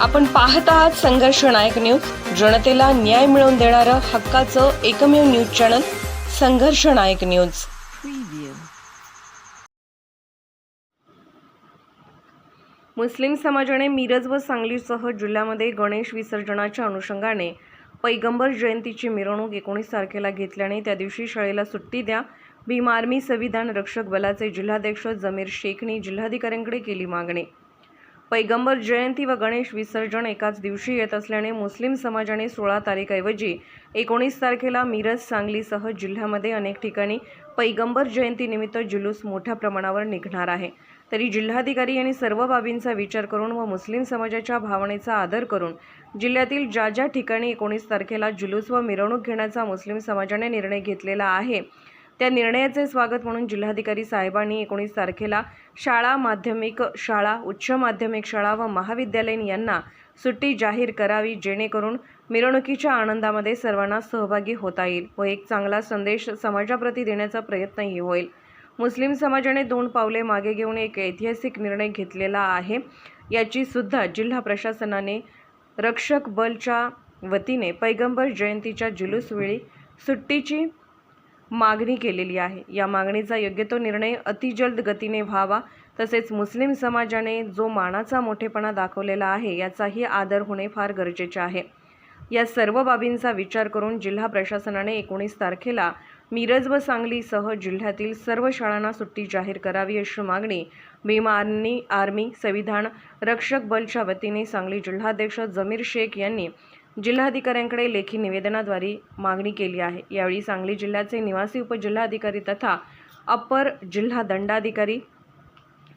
आपण पाहत आहात संघर्ष नायक न्यूज. जनतेला न्याय मिळवून देणारं हक्काचं एकमेव न्यूज चॅनल संघर्ष नायक न्यूज. मुस्लिम समाजाने मिरज व सांगलीसह जिल्ह्यामध्ये गणेश विसर्जनाच्या अनुषंगाने पैगंबर जयंतीची मिरवणूक एकोणीस तारखेला घेतल्याने त्या दिवशी शाळेला सुट्टी द्या भीम आर्मी संविधान रक्षक बलाचे जिल्हाध्यक्ष जमीर शेखनी जिल्हाधिकाऱ्यांकडे केली मागणी. पैगंबर जयंती व गणेश विसर्जन एकाच दिवशी येत असल्याने मुस्लिम समाजाने सोळा तारीखऐवजी एकोणीस तारखेला मिरज सांगलीसह जिल्ह्यामध्ये अनेक ठिकाणी पैगंबर जयंतीनिमित्त जुलूस मोठ्या प्रमाणावर निघणार आहे. तरी जिल्हाधिकारी यांनी सर्व बाबींचा विचार करून व मुस्लिम समाजाच्या भावनेचा आदर करून जिल्ह्यातील ज्या ज्या ठिकाणी एकोणीस तारखेला जुलूस व मिरवणूक घेण्याचा मुस्लिम समाजाने निर्णय घेतलेला आहे त्या निर्णयाचे स्वागत म्हणून जिल्हाधिकारी साहेबांनी एकोणीस तारखेला शाळा माध्यमिक शाळा उच्च माध्यमिक शाळा व महाविद्यालयीन यांना सुट्टी जाहीर करावी जेणेकरून मिरवणुकीच्या आनंदामध्ये सर्वांना सहभागी होता येईल व एक चांगला संदेश समाजाप्रती देण्याचा प्रयत्नही होईल. मुस्लिम समाजाने दोन पावले मागे घेऊन एक ऐतिहासिक निर्णय घेतलेला आहे. याची सुद्धा जिल्हा प्रशासनाने रक्षक बलच्या वतीने पैगंबर जयंतीच्या जुलूसवेळी सुट्टीची मागणी केलेली आहे. या मागणीचा योग्य तो निर्णय अतिजलद गतीने व्हावा तसेच मुस्लिम समाजाने जो मानाचा मोठेपणा दाखवलेला आहे याचाही आदर होणे फार गरजेचे आहे. या सर्व बाबींचा विचार करून जिल्हा प्रशासनाने एकोणीस तारखेला मिरज व सांगलीसह जिल्ह्यातील सर्व शाळांना सुट्टी जाहीर करावी अशी मागणी भीम आर्मी आर्मी संविधान रक्षक बलच्या वतीने सांगली जिल्हाध्यक्ष जमीर शेख यांनी जिल्हाधिकाऱ्यांकडे लेखी निवेदनाद्वारे मागणी केली आहे. यावेळी सांगली जिल्ह्याचे निवासी उपजिल्हाधिकारी तथा अपर जिल्हा दंडाधिकारी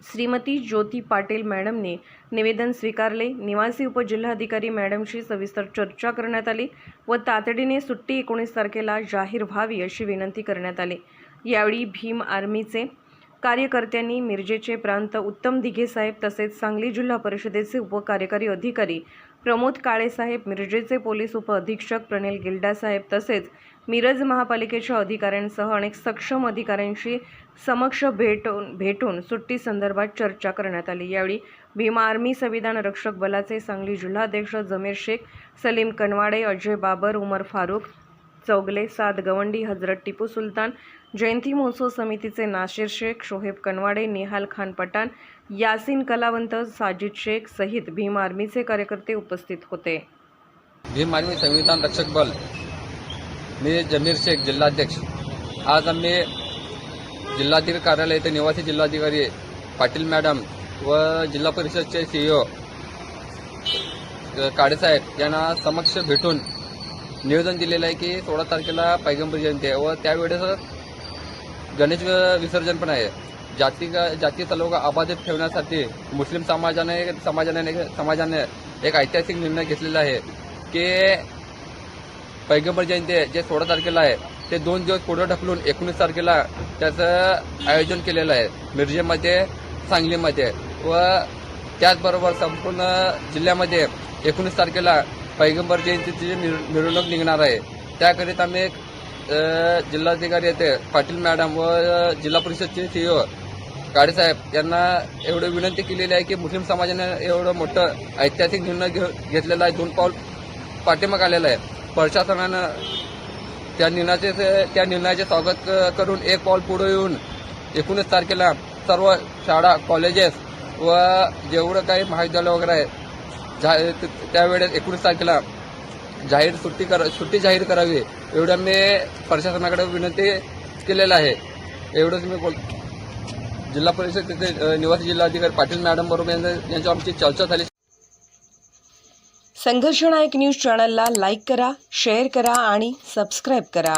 श्रीमती ज्योती पाटील मॅडमने निवेदन स्वीकारले. निवासी उपजिल्हाधिकारी मॅडमशी सविस्तर चर्चा करण्यात आली व तातडीने सुट्टी एकोणीस तारखेला जाहीर व्हावी अशी विनंती करण्यात आली. यावेळी भीम आर्मीचे कार्यकर्त्यांनी मिरजेचे प्रांत उत्तम दिघे साहेब तसेच सांगली जिल्हा परिषदेचे उपकार्यकारी अधिकारी प्रमोद काळेसाहेब मिरजेचे पोलीस उपअधीक्षक प्रणिल गिल्डासाहेब तसेच मिरज महापालिकेच्या अधिकाऱ्यांसह अनेक सक्षम अधिकाऱ्यांशी समक्ष भेटून भेटून सुट्टी संदर्भात चर्चा करण्यात आली. यावेळी भीमा आर्मी संविधान रक्षक बलाचे सांगली जिल्हाध्यक्ष जमीर शेख सलीम कनवाडे अजय बाबर उमर फारूक चौगले सात गवंडी हजरत टिपू सुलतान जयंती महोत्सव समितीचे नाशिर शेख शोहेब कनवाडे निहाल खान पठाण यासिन कलावंत साजिद शेख सहित भीम आर्मीचे कार्यकर्ते उपस्थित होते. भीम आर्मी संविधान रक्षक बल मी जमीर शेख जिल्हाध्यक्ष. आज आम्ही जिल्हाधिकारी कार्यालय येथे निवासी जिल्हाधिकारी पाटील मॅडम व जिल्हा परिषदचे सीईओ काळेसाहेब यांना समक्ष भेटून निवेदन दिलेलं आहे की सोळा तारखेला पैगंबर जयंती आहे व त्यावेळेस गणेश विसर्जन पण आहे. जाती जाती तलोगा अबाधित ठेवण्यासाठी मुस्लिम समाजाने समाजाने समाजाने एक ऐतिहासिक निर्णय घेतलेला आहे की पैगंबर जयंती जे सोळा तारखेला आहे ते दोन दिवस पुढे ढकलून एकोणीस तारखेला त्याचं आयोजन केलेलं आहे. मिरजेमध्ये सांगलीमध्ये व त्याचबरोबर संपूर्ण जिल्ह्यामध्ये एकोणीस तारखेला पैगंबर जयंतीची जी मिरवणूक निघणार आहे. त्याकरिता आम्ही एक जिल्हाधिकारी येते पाटील मॅडम व जिल्हा परिषदचे सी ओ काळेसाहेब यांना एवढी विनंती केलेली आहे की मुस्लिम समाजाने एवढं मोठं ऐतिहासिक निर्णय घेऊ- घेतलेला आहे. दोन पाऊल पाठिंबा आलेला आहे. प्रशासनानं त्या निर्णयाचे त्या निर्णयाचे स्वागत करून एक पाऊल पुढे येऊन एकोणीस तारखेला सर्व शाळा कॉलेजेस व जेवढं काही महाविद्यालय वगैरे आहे जा- त्यावेळेस एकोणीस तारखेला जाहीर सुट्टी करा सुट्टी जाहीर करावी एवढं मी प्रशासनाकडे विनंती केलेलं आहे. एवढंच मी बोल जिल्हा परिषद तिथे निवासी जिल्हाधिकारी पाटील मॅडम बरोबर यांच्या यांच्यावर आमची चर्चा झाली. संघर्षनायक न्यूज चॅनलला लाईक करा शेअर करा आणि सबस्क्राईब करा.